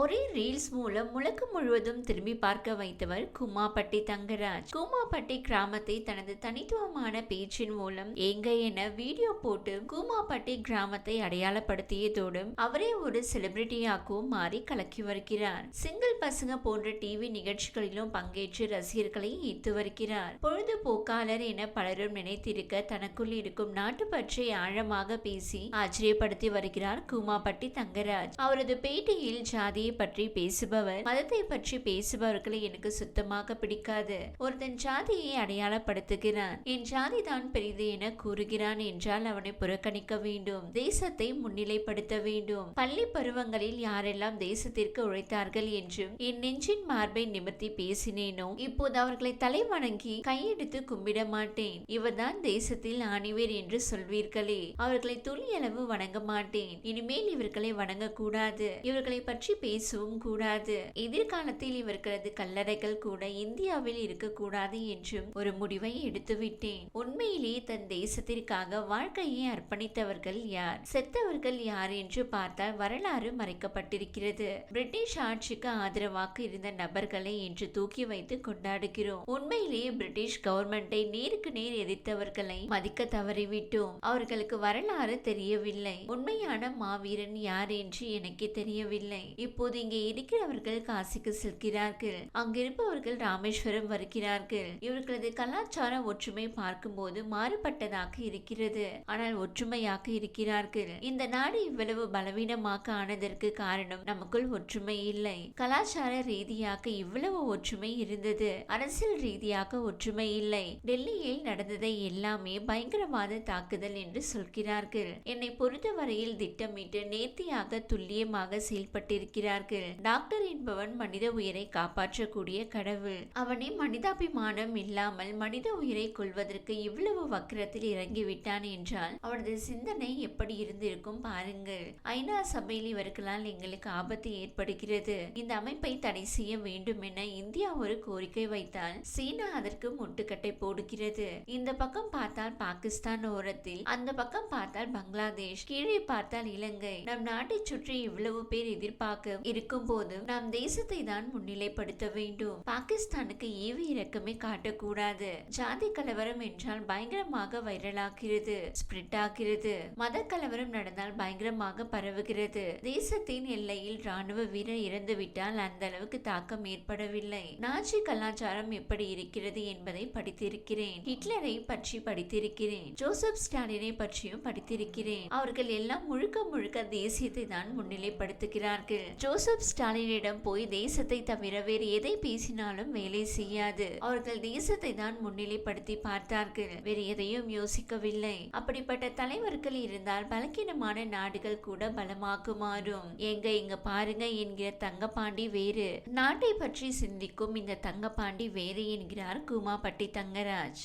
ஒரே ரீல்ஸ் மூலம் முழக்கம் முழுவதும் திரும்பி பார்க்க வைத்தவர் குமாப்பட்டி தங்கராஜ். குமாப்பட்டி கிராமத்தை தனது தனித்துவமான பேச்சின் மூலம் எங்க என வீடியோ போட்டு குமாப்பட்டி கிராமத்தை அடையாளப்படுத்தியதோடும் அவரே ஒரு செலிபிரிட்டியாகவும் மாறி கலக்கி வருகிறார். சிங்கிள் பசங்க போன்ற டிவி நிகழ்ச்சிகளிலும் பங்கேற்று ரசிகர்களை ஈர்த்து வருகிறார். பொழுதுபோக்காளர் என பலரும் நினைத்திருக்க தனக்குள் இருக்கும் நாட்டு பற்றி ஆழமாக பேசி ஆச்சரியப்படுத்தி வருகிறார் குமாப்பட்டி தங்கராஜ். அவரது பேட்டியில் ஜாதி ஜாதியை பற்றி பேசுபவர். மதத்தை பற்றி பேசுபவர்களை எனக்கு சுத்தமாக பிடிக்காது. ஒருத்தன் ஜாதியை அடையாளப்படுத்துகிறான். என் ஜாதி தான் பெரிது என கூறுகிறான் என்றால் அவனை புறக்கணிக்க வேண்டும். தேசத்தை முன்னிலைப்படுத்த வேண்டும். பள்ளி பருவங்களில் யாரெல்லாம் தேசத்திற்கு உழைத்தார்கள் என்றும் என் நெஞ்சின் மார்பை நிமிர்த்தி பேசினேனோ இப்போது அவர்களை தலை வணங்கி கையெடுத்து கும்பிட மாட்டேன். இவர்தான் தேசத்தில் ஆணிவேர் என்று சொல்வீர்களே. அவர்களை துளியளவு வணங்க மாட்டேன். இனிமேல் இவர்களை வணங்கக்கூடாது. இவர்களை பற்றி பேசவும் கூடாது. எதிர்காலத்தில் இவர்களது கல்லறைகள் கூட இந்தியாவில் இருக்கக்கூடாது என்றும் ஒரு முடிவை எடுத்துவிட்டேன். உண்மையிலேயே தன் தேசத்திற்காக வாழ்க்கையை அர்ப்பணித்தவர்கள் யார்? செத்தவர்கள் யார் என்று பார்த்தால் வரலாறு மறைக்கப்பட்டிருக்கிறது. பிரிட்டிஷ் ஆட்சிக்கு ஆதரவாக இருந்த நபர்களை இன்று தூக்கி வைத்து கொண்டாடுகிறோம். உண்மையிலேயே பிரிட்டிஷ் கவர்மெண்டை நேருக்கு நேர் எதிர்த்தவர்களை மதிக்க தவறிவிட்டோம். அவர்களுக்கு வரலாறு தெரியவில்லை. உண்மையான மாவீரன் யார் என்று எனக்கு தெரியவில்லை. இப்போது இங்கே இருக்கிறவர்கள் காசிக்கு செல்கிறார்கள். அங்கிருப்பவர்கள் ராமேஸ்வரம் வருகிறார்கள். இவர்களது கலாச்சார ஒற்றுமை பார்க்கும்போது மாறுபட்டதாக இருக்கிறது. ஆனால் ஒற்றுமையாக இருக்கிறார்கள். இந்த நாடு இவ்வளவு பலவீனமாக ஆனதற்கு காரணம் நமக்குள் ஒற்றுமை இல்லை. கலாச்சார ரீதியாக இவ்வளவு ஒற்றுமை இருந்தது. அரசியல் ரீதியாக ஒற்றுமை இல்லை. டெல்லியில் நடந்ததை எல்லாமே பயங்கரவாத தாக்குதல் என்று சொல்கிறார்கள். என்னை பொறுத்தவரையில் திட்டமிட்டு நேர்த்தியாக துல்லியமாக செயல்பட்டிருக்கிறார் செயல்பட்டிருக்கிறார்கள் டாக்டர் என்பவன் மனித உயிரை காப்பாற்றக்கூடிய கடவுள். அவனை மனிதாபிமானம் இல்லாமல் மனித உயிரை கொள்வதற்கு இவ்வளவு வக்கிரத்தில் இறங்கிவிட்டான் என்றால் அவனது சிந்தனை எப்படி இருந்திருக்கும் பாருங்கள். ஐநா சபையில் இவர்களால் எங்களுக்கு ஆபத்து ஏற்படுகிறது. இந்த அமைப்பை தடை செய்ய வேண்டும் என இந்தியா ஒரு கோரிக்கை வைத்தால் சீனா அதற்கு முட்டுக்கட்டை போடுகிறது. இந்த பக்கம் பார்த்தால் பாகிஸ்தான் ஓரத்தில் அந்த பக்கம் பார்த்தால் பங்களாதேஷ் கீழே பார்த்தால் இலங்கை. நம் நாட்டை சுற்றி இவ்வளவு பேர் எதிர்பார்க்க இருக்கும் போது நாம் தேசத்தை தான் முன்னிலைப்படுத்த வேண்டும். பாகிஸ்தானுக்கு ஈவு இறக்கமே காட்டக்கூடாது. ஜாதி கலவரம் என்றால் பயங்கரமாக வைரலாகிறது ஸ்பிரிட் ஆகிறது. மத கலவரம் நடந்தால் பயங்கரமாக பரவுகிறது. தேசத்தின் எல்லையில் ராணுவ வீரர் இறந்துவிட்டால் அந்த அளவுக்கு தாக்கம் ஏற்படவில்லை. நாஜி கலாச்சாரம் எப்படி இருக்கிறது என்பதை படித்திருக்கிறேன். ஹிட்லரை பற்றி படித்திருக்கிறேன். ஜோசப் ஸ்டாலினை பற்றியும் படித்திருக்கிறேன். அவர்கள் எல்லாம் முழுக்க முழுக்க தேசியத்தை தான் முன்னிலைப்படுத்துகிறார்கள். ஜோசப் ஸ்டாலினிடம் போய் தேசத்தை தவிர வேறு எதை பேசினாலும் வேலை செய்யாது. அவர்கள் தேசத்தை தான் முன்னிலைப்படுத்தி பார்த்தார்கள். வேறு எதையும் யோசிக்கவில்லை. அப்படிப்பட்ட தலைவர்கள் இருந்தால் பலக்கீனமான நாடுகள் கூட பலமாக மாறும் எங்க இங்க பாருங்க என்கிற தங்கப்பாண்டி வேறு. நாட்டை பற்றி சிந்திக்கும் இந்த தங்கப்பாண்டி வேறு என்கிறார் கூமாப்பட்டி தங்கராஜ்.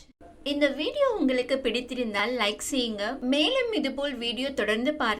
இந்த வீடியோ உங்களுக்கு பிடித்திருந்தால் லைக் செய்யுங்க. மேலும் இதுபோல் வீடியோ தொடர்ந்து பார்க்க